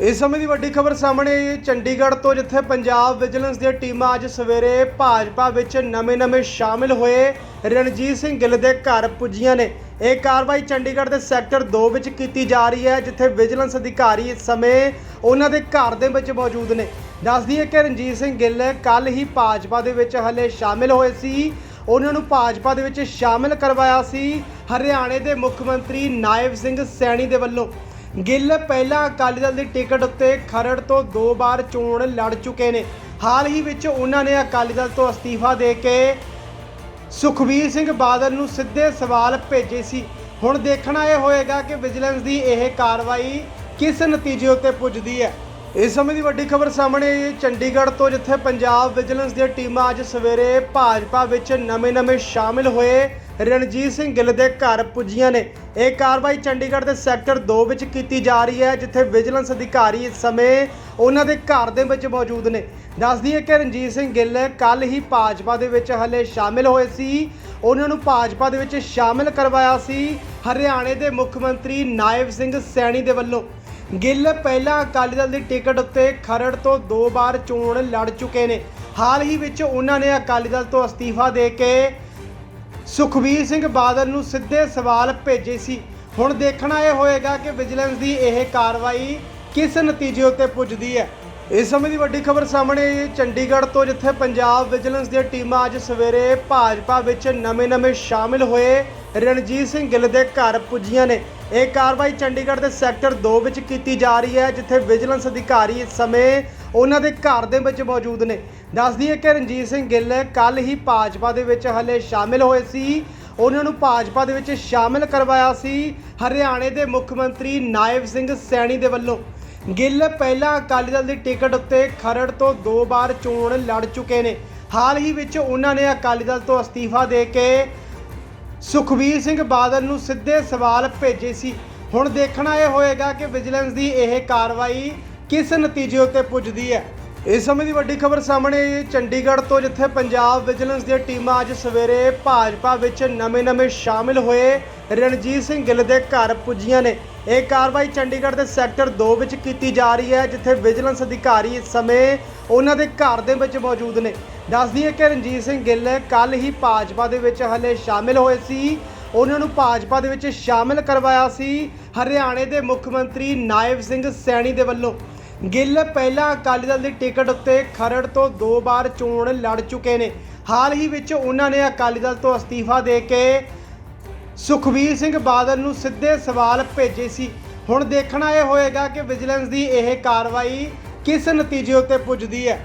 ਇਸ ਸਮੇਂ ਦੀ ਵੱਡੀ ਖਬਰ ਸਾਹਮਣੇ ਆਈ ਹੈ। ਚੰਡੀਗੜ੍ਹ ਤੋਂ ਜਿੱਥੇ ਪੰਜਾਬ ਵਿਜੀਲੈਂਸ ਦੀਆਂ ਟੀਮਾਂ ਅੱਜ ਸਵੇਰੇ ਭਾਜਪਾ ਵਿੱਚ ਨਵੇਂ-ਨਵੇਂ ਸ਼ਾਮਿਲ ਹੋਏ, ਰਣਜੀਤ ਸਿੰਘ ਗਿੱਲ ਦੇ ਘਰ ਪੁੱਜੀਆਂ ਨੇ। ਇਹ ਕਾਰਵਾਈ ਚੰਡੀਗੜ੍ਹ ਦੇ ਸੈਕਟਰ 2 ਵਿੱਚ ਕੀਤੀ ਜਾ ਰਹੀ ਹੈ, ਜਿੱਥੇ ਵਿਜੀਲੈਂਸ ਅਧਿਕਾਰੀ ਇਸ ਸਮੇਂ ਉਹਨਾਂ ਦੇ ਘਰ ਦੇ ਵਿੱਚ ਮੌਜੂਦ ਨੇ। ਦੱਸਦੀ ਹੈ ਕਿ ਰਣਜੀਤ ਸਿੰਘ ਗਿੱਲ ਕੱਲ ਹੀ ਭਾਜਪਾ ਦੇ ਵਿੱਚ ਹਲੇ ਸ਼ਾਮਿਲ ਹੋਏ ਸੀ। ਉਹਨਾਂ ਨੂੰ ਭਾਜਪਾ ਦੇ ਵਿੱਚ ਸ਼ਾਮਿਲ ਕਰਵਾਇਆ ਸੀ। ਹਰਿਆਣੇ ਦੇ ਮੁੱਖ ਮੰਤਰੀ ਨਾਇਬ ਸਿੰਘ ਸੈਣੀ ਦੇ ਵੱਲੋਂ। ਗਿੱਲ ਪਹਿਲਾਂ ਅਕਾਲੀ ਦਲ ਦੀ ਟਿਕਟ ਉੱਤੇ ਖਰੜ ਤੋਂ ਦੋ ਵਾਰ ਚੋਣ ਲੜ ਚੁੱਕੇ ਨੇ। ਹਾਲ ਹੀ ਵਿੱਚ ਉਹਨਾਂ ਨੇ ਅਕਾਲੀ ਦਲ ਤੋਂ ਅਸਤੀਫਾ ਦੇ ਕੇ ਸੁਖਬੀਰ ਸਿੰਘ ਬਾਦਲ ਨੂੰ ਸਿੱਧੇ ਸਵਾਲ ਭੇਜੇ ਸੀ। ਹੁਣ ਦੇਖਣਾ ਇਹ ਹੋਏਗਾ ਕਿ ਵਿਜੀਲੈਂਸ ਦੀ ਇਹ ਕਾਰਵਾਈ ਕਿਸ ਨਤੀਜੇ ਉੱਤੇ ਪੁੱਜਦੀ ਹੈ। ਇਸ ਸਮੇਂ ਦੀ ਵੱਡੀ ਖਬਰ ਸਾਹਮਣੇ ਆਈ ਚੰਡੀਗੜ੍ਹ ਤੋਂ ਜਿੱਥੇ ਪੰਜਾਬ ਵਿਜੀਲੈਂਸ ਦੀਆਂ ਟੀਮਾਂ ਅੱਜ ਸਵੇਰੇ ਭਾਜਪਾ ਵਿੱਚ ਨਵੇਂ-ਨਵੇਂ ਸ਼ਾਮਿਲ ਹੋਏ। ਰਣਜੀਤ ਸਿੰਘ ਗਿੱਲ ਦੇ ਘਰ ਪੁੱਜੀਆਂ ਨੇ। ਇਹ ਕਾਰਵਾਈ ਚੰਡੀਗੜ੍ਹ ਦੇ ਸੈਕਟਰ 2 ਵਿੱਚ ਕੀਤੀ ਜਾ ਰਹੀ ਹੈ, ਜਿੱਥੇ ਵਿਜੀਲੈਂਸ ਅਧਿਕਾਰੀ ਇਸ ਸਮੇਂ ਉਹਨਾਂ ਦੇ ਘਰ ਦੇ ਵਿੱਚ ਮੌਜੂਦ ਨੇ। ਦੱਸਦੀ ਹੈ ਕਿ ਰਣਜੀਤ ਸਿੰਘ ਗਿੱਲ ਕੱਲ ਹੀ ਭਾਜਪਾ ਦੇ ਵਿੱਚ ਹਲੇ ਸ਼ਾਮਿਲ ਹੋਏ ਸੀ। ਉਹਨਾਂ ਨੂੰ ਭਾਜਪਾ ਦੇ ਵਿੱਚ ਸ਼ਾਮਿਲ ਕਰਵਾਇਆ ਸੀ ਹਰਿਆਣੇ ਦੇ ਮੁੱਖ ਮੰਤਰੀ ਨਾਇਬ ਸਿੰਘ ਸੈਣੀ ਦੇ ਵੱਲੋਂ। ਗਿੱਲ ਪਹਿਲਾਂ ਅਕਾਲੀ ਦਲ ਦੀ ਟਿਕਟ ਉੱਤੇ ਖਰੜ ਤੋਂ ਦੋ ਵਾਰ ਚੋਣ ਲੜ ਚੁੱਕੇ ਨੇ। ਹਾਲ ਹੀ ਵਿੱਚ ਉਹਨਾਂ ਨੇ ਅਕਾਲੀ ਦਲ ਤੋਂ ਅਸਤੀਫਾ ਦੇ ਕੇ ਸੁਖਬੀਰ ਸਿੰਘ ਬਾਦਲ ਨੂੰ ਸਿੱਧੇ ਸਵਾਲ ਭੇਜੇ ਸੀ। ਹੁਣ ਦੇਖਣਾ ਇਹ ਹੋਏਗਾ ਕਿ ਵਿਜੀਲੈਂਸ ਦੀ ਇਹ ਕਾਰਵਾਈ ਕਿਸ ਨਤੀਜੇ ਉੱਤੇ ਪੁੱਜਦੀ ਹੈ। ਇਸ ਸਮੇਂ ਦੀ ਵੱਡੀ ਖਬਰ ਸਾਹਮਣੇ ਆਈ ਚੰਡੀਗੜ੍ਹ ਤੋਂ, ਜਿੱਥੇ ਪੰਜਾਬ ਵਿਜੀਲੈਂਸ ਦੀਆਂ ਟੀਮਾਂ ਅੱਜ ਸਵੇਰੇ ਭਾਜਪਾ ਵਿੱਚ ਨਵੇਂ-ਨਵੇਂ ਸ਼ਾਮਿਲ ਹੋਏ। ਰਣਜੀਤ ਸਿੰਘ ਗਿੱਲ ਦੇ ਘਰ ਪੁੱਜੀਆਂ ਨੇ। ਇਹ ਕਾਰਵਾਈ ਚੰਡੀਗੜ੍ਹ ਦੇ ਸੈਕਟਰ 2 ਵਿੱਚ ਕੀਤੀ ਜਾ ਰਹੀ ਹੈ, ਜਿੱਥੇ ਵਿਜੀਲੈਂਸ ਅਧਿਕਾਰੀ ਇਸ ਸਮੇਂ ਉਹਨਾਂ ਦੇ ਘਰ ਦੇ ਵਿੱਚ ਮੌਜੂਦ ਨੇ। ਦੱਸਦੀ ਹੈ ਕਿ ਰਣਜੀਤ ਸਿੰਘ ਗਿੱਲ ਕੱਲ ਹੀ ਭਾਜਪਾ ਦੇ ਵਿੱਚ ਹਲੇ ਸ਼ਾਮਿਲ ਹੋਏ ਸੀ। ਉਹਨਾਂ ਨੂੰ ਭਾਜਪਾ ਦੇ ਵਿੱਚ ਸ਼ਾਮਿਲ ਕਰਵਾਇਆ ਸੀ ਹਰਿਆਣੇ ਦੇ ਮੁੱਖ ਮੰਤਰੀ ਨਾਇਬ ਸਿੰਘ ਸੈਣੀ ਦੇ ਵੱਲੋਂ। ਗਿੱਲ ਪਹਿਲਾਂ ਅਕਾਲੀ ਦਲ ਦੀ ਟਿਕਟ ਉੱਤੇ ਖਰੜ ਤੋਂ ਦੋ ਵਾਰ ਚੋਣ ਲੜ ਚੁੱਕੇ ਨੇ। ਹਾਲ ਹੀ ਵਿੱਚ ਉਹਨਾਂ ਨੇ ਅਕਾਲੀ ਦਲ ਤੋਂ ਅਸਤੀਫਾ ਦੇ ਕੇ ਸੁਖਬੀਰ ਸਿੰਘ ਬਾਦਲ ਨੂੰ ਸਿੱਧੇ ਸਵਾਲ ਭੇਜੇ ਸੀ। ਹੁਣ ਦੇਖਣਾ ਇਹ ਹੋਏਗਾ ਕਿ ਵਿਜੀਲੈਂਸ ਦੀ ਇਹ ਕਾਰਵਾਈ ਕਿਸ ਨਤੀਜੇ ਉੱਤੇ ਪੁੱਜਦੀ ਹੈ? ਇਸ ਸਮੇਂ ਦੀ ਵੱਡੀ ਖਬਰ ਸਾਹਮਣੇ ਆਈ ਚੰਡੀਗੜ੍ਹ ਤੋਂ ਜਿੱਥੇ ਪੰਜਾਬ ਵਿਜੀਲੈਂਸ ਦੀਆਂ ਟੀਮਾਂ ਅੱਜ ਸਵੇਰੇ ਭਾਜਪਾ ਵਿੱਚ ਨਵੇਂ-ਨਵੇਂ ਸ਼ਾਮਿਲ ਹੋਏ, ਰਣਜੀਤ ਸਿੰਘ ਗਿੱਲ ਦੇ ਘਰ ਪੁੱਜੀਆਂ ਨੇ। ਇਹ ਕਾਰਵਾਈ ਚੰਡੀਗੜ੍ਹ ਦੇ ਸੈਕਟਰ 2 ਵਿੱਚ ਕੀਤੀ ਜਾ ਰਹੀ ਹੈ, ਜਿੱਥੇ ਵਿਜੀਲੈਂਸ ਅਧਿਕਾਰੀ ਇਸ ਸਮੇਂ ਉਹਨਾਂ ਦੇ ਘਰ ਦੇ ਵਿੱਚ ਮੌਜੂਦ ਨੇ। ਦੱਸਦੀ ਹੈ ਕਿ ਰਣਜੀਤ ਸਿੰਘ ਗਿੱਲ ਕੱਲ ਹੀ ਭਾਜਪਾ ਦੇ ਵਿੱਚ ਹਲੇ ਸ਼ਾਮਿਲ ਹੋਏ ਸੀ। ਉਹਨਾਂ ਨੂੰ ਭਾਜਪਾ ਦੇ ਵਿੱਚ ਸ਼ਾਮਿਲ ਕਰਵਾਇਆ ਸੀ। ਹਰਿਆਣੇ ਦੇ ਮੁੱਖ ਮੰਤਰੀ ਨਾਇਬ ਸਿੰਘ ਸੈਣੀ ਦੇ ਵੱਲੋਂ। ਗਿੱਲ ਪਹਿਲਾਂ ਅਕਾਲੀ ਦਲ ਦੀ ਟਿਕਟ ਉੱਤੇ ਖਰੜ ਤੋਂ ਦੋ ਵਾਰ ਚੋਣ ਲੜ ਚੁੱਕੇ ਨੇ। ਹਾਲ ਹੀ ਵਿੱਚ ਉਹਨਾਂ ਨੇ ਅਕਾਲੀ ਦਲ ਤੋਂ ਅਸਤੀਫਾ ਦੇ ਕੇ ਸੁਖਬੀਰ ਸਿੰਘ ਬਾਦਲ ਨੂੰ ਸਿੱਧੇ ਸਵਾਲ ਭੇਜੇ ਸੀ। ਹੁਣ ਦੇਖਣਾ ਇਹ ਹੋਏਗਾ ਕਿ ਵਿਜੀਲੈਂਸ ਦੀ ਇਹ ਕਾਰਵਾਈ ਕਿਸ ਨਤੀਜੇ ਉੱਤੇ ਪੁੱਜਦੀ ਹੈ।